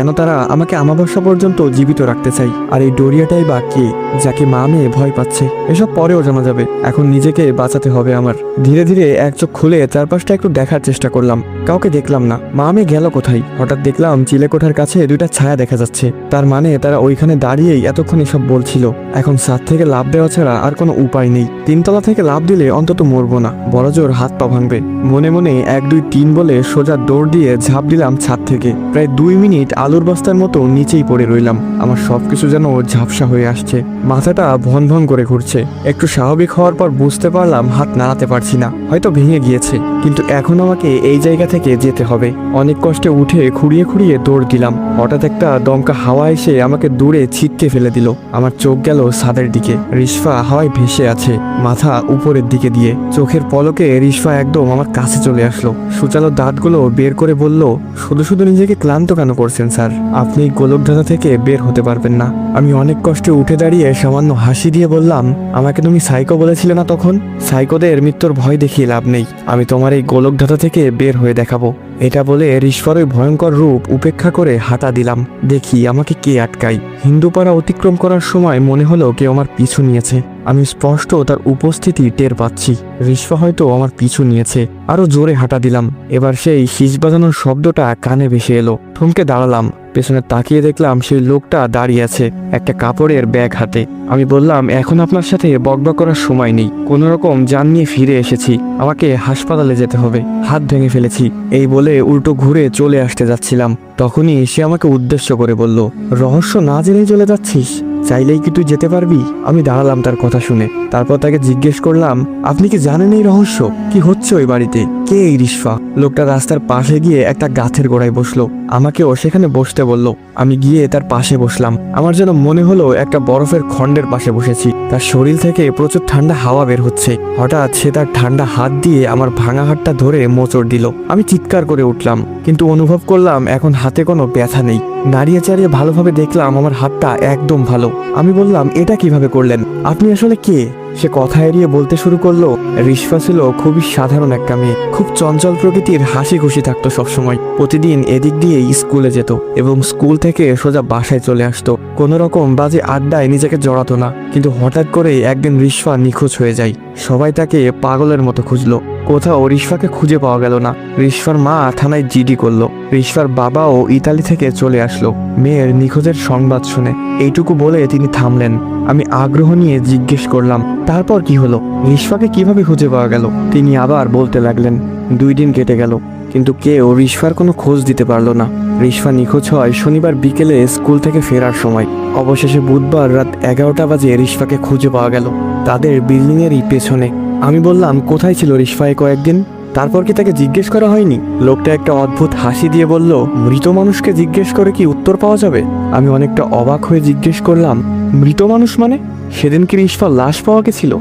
কেন তারা আমাকে আমাবস্যা পর্যন্ত জীবিত রাখতে চাই? আর এই ডোরিয়াটাই বা কে যাকে মা মেয়ে ভয় পাচ্ছে? এসব পরেও জানা যাবে। এখন নিজেকে বাঁচাতে হবে আমার। ধীরে ধীরে এক চোখ খুলে চারপাশটা একটু দেখার চেষ্টা করলাম। কাউকে দেখলাম না। মা মেয়ে গেল কোথায়? হঠাৎ দেখলাম চিলেকোঠার কাছে দুইটা ছায়া দেখা যাচ্ছে। তার মানে তারা ওইখানে দাঁড়িয়েই এতক্ষণ এসব বলছিল। এখন ছাদ থেকে লাভ দেওয়া ছাড়া আর কোনো উপায় নেই। তিনতলা থেকে লাভ দিলে অন্তত মরবো না। বড় জোর হাত পা ভাঙবে। মনে মনে এক দুই তিন বলে সোজা দৌড় দিয়ে ঝাঁপ দিলাম ছাদ থেকে। প্রায় দুই মিনিট আলুর বস্তার মতো নিচেই পড়ে রইলাম। আমার সবকিছু যেন ঝাপসা হয়ে আসছে। মাথাটা ভন ভন করে ঘুরছে। একটু স্বাভাবিক হওয়ার পর বুঝতে পারলাম হাত নাড়াতে পারছি না। হয়তো ভেঙে গিয়েছে। কিন্তু এখন আমাকে এই জায়গা থেকে যেতে হবে। অনেক কষ্টে উঠে খুঁড়িয়ে খুঁড়িয়ে দৌড় দিলাম। হঠাৎ একটা দমকা হাওয়া এসে আমাকে দূরে ছিটকে ফেলে দিল। আমার চোখ গেল ছাদের দিকে। রিসফা হাওয়ায় ভেসে আছে মাথা উপরের দিকে দিয়ে। চোখের পলকে রিসফা একদম আমার কাছে চলে আসলো। সুচালো দাঁতগুলো বের করে বলল, শুধু শুধু নিজেকে ক্লান্ত কেন করছেন স্যার, আপনি এই গোলকধাঁধা থেকে বের হতে পারবেন না। আমি অনেক কষ্টে উঠে দাঁড়িয়ে সামান্য হাসি দিয়ে বললাম, আমাকে তুমি সাইকো বলেছিলে না তখন? সাইকোদের মৃত্যুর ভয় দেখিয়ে লাভ নেই। আমি তোমার এই গোলকধাঁধা থেকে বের হয়ে দেখাবো। এটা বলে ঋশ্বর ভয়ঙ্কর রূপ উপেক্ষা করে হাঁটা দিলাম। দেখি আমাকে কে আটকাই হিন্দুপাড়া অতিক্রম করার সময় মনে হলো কেউ আমার পিছু নিয়েছে। আমি স্পষ্ট তার উপস্থিতি টের পাচ্ছি। ঋষ্পা হয়তো আমার পিছু নিয়েছে। আরও জোরে হাঁটা দিলাম। এবার সেই শীষ বাজানোর শব্দটা কানে ভেসে এলো। থমকে দাঁড়ালাম। পেছনে তাকিয়ে দেখলাম সেই লোকটা দাঁড়িয়ে আছে একটা কাপড়ের ব্যাগ হাতে। আমি বললাম, এখন আপনার সাথে বকবক করার সময় নেই। কোনো রকম যান নিয়ে ফিরে এসেছি। আমাকে হাসপাতালে যেতে হবে। হাত ভেঙে ফেলেছি। এই বলে উল্টো ঘুরে চলে আসতে যাচ্ছিলাম। তখনই সে আমাকে উদ্দেশ্য করে বলল, রহস্য না জেনেই চলে যাচ্ছিস? চাইলেই কি তুই যেতে পারবি? আমি দাঁড়ালাম তার কথা শুনে। তারপর তাকে জিজ্ঞেস করলাম, আপনি কি জানেন এই রহস্য? কি হচ্ছে ওই বাড়িতে? কে এই রিস্বা লোকটা রাস্তার পাশে গিয়ে একটা গাছের গোড়ায় বসল। আমাকেও সেখানে বসতে বলল, আমি গিয়ে তার পাশে বসলাম। আমার যেন মনে হলো একটা বরফের খণ্ডের পাশে বসেছি। তার শরীর থেকে প্রচুর ঠান্ডা হাওয়া বের হচ্ছে। হঠাৎ সে তার ঠান্ডা হাত দিয়ে আমার ভাঙা হাতটা ধরে মোচড় দিল। আমি চিৎকার করে উঠলাম, কিন্তু অনুভব করলাম এখন হাতে কোনো ব্যথা নেই। নাড়িয়ে চাড়িয়ে ভালোভাবে দেখলাম আমার হাতটা একদম ভালো। আমি বললাম, এটা কীভাবে করলেন? আপনি আসলে কে? সে কথা এড়িয়ে বলতে শুরু করল রিসফা ছিল খুবই সাধারণ এক কামে খুব চঞ্চল প্রকৃতির হাসি খুশি থাকতো সবসময়। প্রতিদিন এদিক দিয়ে স্কুলে যেত এবং স্কুল থেকে সোজা বাসায় চলে আসতো। কোনো রকম বাজে আড্ডায় নিজেকে জড়াতো না, কিন্তু হঠাৎ করে একদিন রিসফা নিখোঁজ হয়ে যায়। সবাই তাকে পাগলের মতো খুঁজলো। কোথাও রিসফাকে খুঁজে পাওয়া গেল না। রিসফার মা থানায় জিডি করল। রিসফার বাবাও ইতালি থেকে চলে আসলো। মেয়ের নিখোঁজের সংবাদ শুনে। এইটুকু বলে তিনি থামলেন। আমি আগ্রহ নিয়ে জিজ্ঞেস করলাম, তারপর কি হলো? রিসফাকে কীভাবে খুঁজে পাওয়া গেল? তিনি আবার বলতে লাগলেন, দুই দিন কেটে গেল, কিন্তু কেউ রিসফার কোনো খোঁজ দিতে পারল না। রিসফা নিখোঁজ হয় শনিবার বিকেলে স্কুল থেকে ফেরার সময়। অবশেষে বুধবার রাত এগারোটা বাজে রিসফাকে খুঁজে পাওয়া গেল। তাদের বিল্ডিংয়েরই পেছনে আমি বললাম, কোথায় ছিল রিসফায় কয়েকদিন? তারপর কি তাকে জিজ্ঞেস করা হয়নি? লোকটা একটা অদ্ভুত হাসি দিয়ে বলল, মৃত মানুষকে জিজ্ঞেস করে কি উত্তর পাওয়া যাবে? আমি অনেকটা অবাক হয়ে জিজ্ঞেস করলাম, মৃত মানুষ মানে? সেদিন কি রিসফা লাশ পাওয়া গেছিল?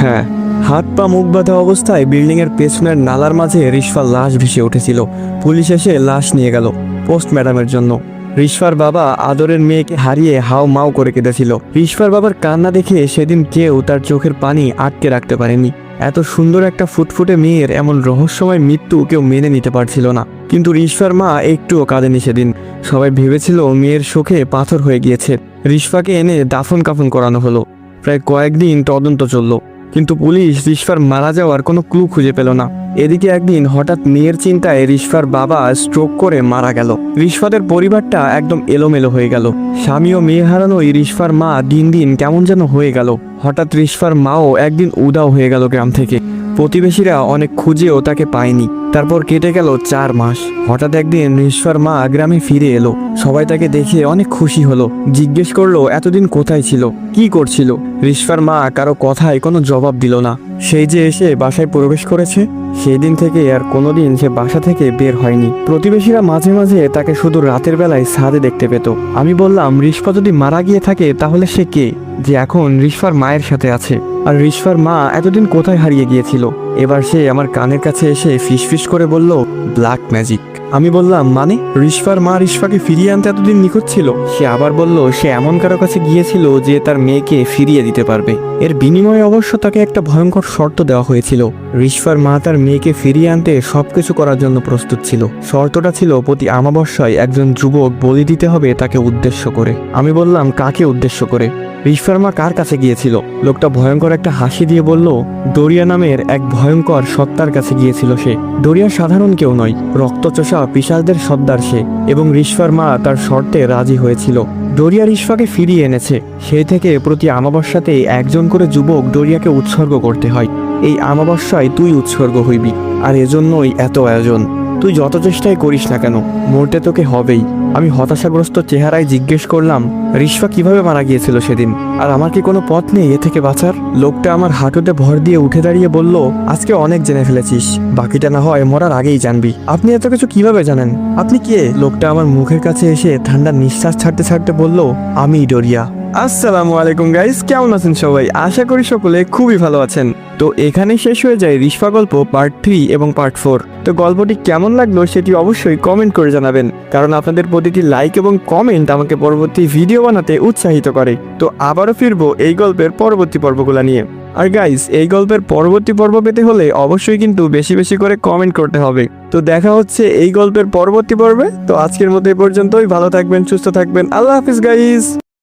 হ্যাঁ হাত পা মুখ বাঁধা অবস্থায় বিল্ডিং এর পেছনের নালার মাঝে রিসফার লাশ ভেসে উঠেছিল। পুলিশ এসে লাশ নিয়ে গেল পোস্ট ম্যাডামের জন্য। রিসফার বাবা আদরের মেয়েকে হারিয়ে হাও মাও করে কেঁদেছিল। রিসফার বাবার কান্না দেখে সেদিন কেউ তার চোখের পানি আটকে রাখতে পারেনি। এত সুন্দর একটা ফুটফুটে মেয়ের এমন রহস্যময় মৃত্যু কেউ মেনে নিতে পারছিল না। কিন্তু রিশফার মা একটুও কাঁদেনি সেদিন। সবাই ভেবেছিল মেয়ের শোকে পাথর হয়ে গিয়েছে। রিশফাকে এনে দাফন কাফন করানো হলো। প্রায় কয়েকদিন তদন্ত চলল। কিন্তু পুলিশ রিসফার মারা যাওয়ার কোনো ক্লু খুঁজে পেল না। এদিকে একদিন হঠাৎ মেয়ের চিন্তায় রিসফার বাবা স্ট্রোক করে মারা গেল। রিসফাদের পরিবারটা একদম এলোমেলো হয়ে গেল। স্বামী ও মেয়ে হারানোই রিসফার মা দিন দিন কেমন যেন হয়ে গেল। হঠাৎ রিসফার মাও একদিন উদাও হয়ে গেল গ্রাম থেকে। প্রতিবেশীরা অনেক খুঁজেও তাকে পায়নি। তারপর কেটে গেল চার মাস। হঠাৎ একদিন রিসফার মা গ্রামে ফিরে এলো। সবাই তাকে দেখে অনেক খুশি হলো। জিজ্ঞেস করল, এতদিন কোথায় ছিল? কি করছিল? রিসফার মা কারও কথায় কোনো জবাব দিল না। সেই যে এসে বাসায় প্রবেশ করেছে সেই দিন থেকে আর কোনোদিন সে বাসা থেকে বের হয়নি। প্রতিবেশীরা মাঝে মাঝে তাকে শুধু রাতের বেলায় ছাদে দেখতে পেত। আমি বললাম রিসফা যদি মারা গিয়ে থাকে, তাহলে সে কে? যে এখন রিসফার মায়ের সাথে আছে। আর রিসফার মা এতদিন কোথায় হারিয়ে গিয়েছিল? এবার সে আমার কানের কাছে এসে ফিসফিস করে বলল ব্ল্যাক ম্যাজিক আমি বললাম মানে? রিশফার মা রিশফাকে ফিরিয়ে আনতে এতদিন নিখোঁজ ছিল? সে আবার বলল, সে এমন কারও কাছে গিয়েছিল যে তার মেয়েকে ফিরিয়ে দিতে পারবে। এর বিনিময়ে অবশ্য তাকে একটা ভয়ঙ্কর শর্ত দেওয়া হয়েছিল। রিশফার মা তার মেয়েকে ফিরিয়ে আনতে সবকিছু করার জন্য প্রস্তুত ছিল। শর্তটা ছিল, প্রতি আমাবস্যায় একজন যুবক বলি দিতে হবে তাকে উদ্দেশ্য করে। আমি বললাম, কাকে উদ্দেশ্য করে? রিশফার মা কার কাছে গিয়েছিল? লোকটা ভয়ঙ্কর একটা হাসি দিয়ে বলল, দরিয়া নামের এক ভয়ঙ্কর সত্তার কাছে গিয়েছিল সে। দরিয়া সাধারণ কেউ নয়, রক্তচোষা পিসাজদের সর্দার সে এবং রিশফার মা তার শর্তে রাজি হয়েছিল। ডোরিয়া রিশফাকে ফিরিয়ে এনেছে। সেই থেকে প্রতি আমাবস্যাতে একজন করে যুবক ডোরিয়াকে উৎসর্গ করতে হয়। এই আমাবস্যায় তুই উৎসর্গ হইবি, আর এজন্যই এত আয়োজন। তুই যত চেষ্টাই করিস না কেন মরতে তোকে হবেই। আমি হতাশাগ্রস্ত চেহারায় জিজ্ঞেস করলাম, রিশফা কীভাবে মারা গিয়েছিল সেদিন? আর আমার কি কোনো পথ নেই এ থেকে বাঁচার? লোকটা আমার হাঁটুতে ভর দিয়ে উঠে দাঁড়িয়ে বলল, আজকে অনেক জেনে ফেলেছিস, বাকিটা না হয় মরার আগেই জানবি। আপনি এত কিছু কীভাবে জানেন? আপনি কে? লোকটা আমার মুখের কাছে এসে ঠান্ডা নিঃশ্বাস ছাড়তে ছাড়তে বলল, আমি ডোরিয়া। আসসালামু আলাইকুম গাইস কেমন আছেন সবাই? আশা করি সকলে খুবই ভালো আছেন। তো এখানে শেষ হয়ে যায় রিশফা গল্প পার্ট থ্রি এবং পার্ট ফোর তো গল্পটি কেমন লাগল সেটি অবশ্যই কমেন্ট করে জানাবেন। কারণ আপনাদের প্রতিটি লাইক এবং কমেন্ট আমাকে পরবর্তী ভিডিও বানাতে উৎসাহিত করে। তো আবারও ফিরবো এই গল্পের পরবর্তী পর্বগুলো নিয়ে। আর গাইস এই গল্পের পরবর্তী পর্ব পেতে হলে অবশ্যই কিন্তু বেশি বেশি করে কমেন্ট করতে হবে। তো দেখা হচ্ছে এই গল্পের পরবর্তী পর্বে। তো আজকের মতো এই পর্যন্তই। ভালো থাকবেন, সুস্থ থাকবেন। আল্লাহ হাফিজ গাইস